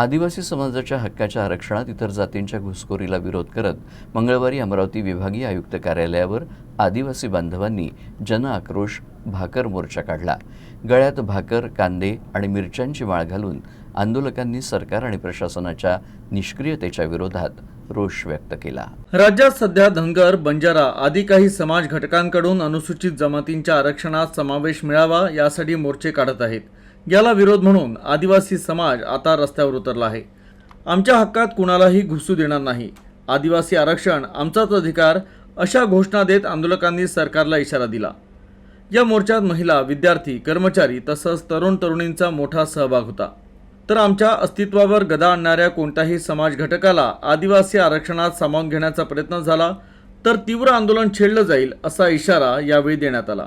आदिवासी समाजाच्या हक्काच्या आरक्षणात इतर जातींच्या घुसखोरीला विरोध करत मंगळवारी अमरावती विभागीय आयुक्त कार्यालयावर आदिवासी बांधवांनी जनआक्रोश भाकर मोर्चा काढला. गळ्यात भाकर कांदे आणि मिरच्यांची माळ घालून आंदोलकांनी सरकार आणि प्रशासनाच्या निष्क्रियतेच्या विरोधात रोष व्यक्त केला. राज्यात सध्या धनगर बंजारा आदी काही समाज घटकांकडून अनुसूचित जमातींच्या आरक्षणात समावेश मिळावा यासाठी मोर्चे काढत आहेत. याला विरोध म्हणून आदिवासी समाज आता रस्त्यावर उतरला आहे. आमच्या हक्कात कुणालाही घुसू देणार नाही. आदिवासी आरक्षण आमचाच अधिकार अशा घोषणा देत आंदोलकांनी सरकारला इशारा दिला. या मोर्चात महिला विद्यार्थी कर्मचारी तसंच तरुण तरुणींचा मोठा सहभाग होता. तर आमच्या अस्तित्वावर गदा आणणाऱ्या कोणत्याही समाज घटकाला आदिवासी आरक्षणात सामावून घेण्याचा प्रयत्न झाला तर तीव्र आंदोलन छेडलं जाईल असा इशारा यावेळी देण्यात आला.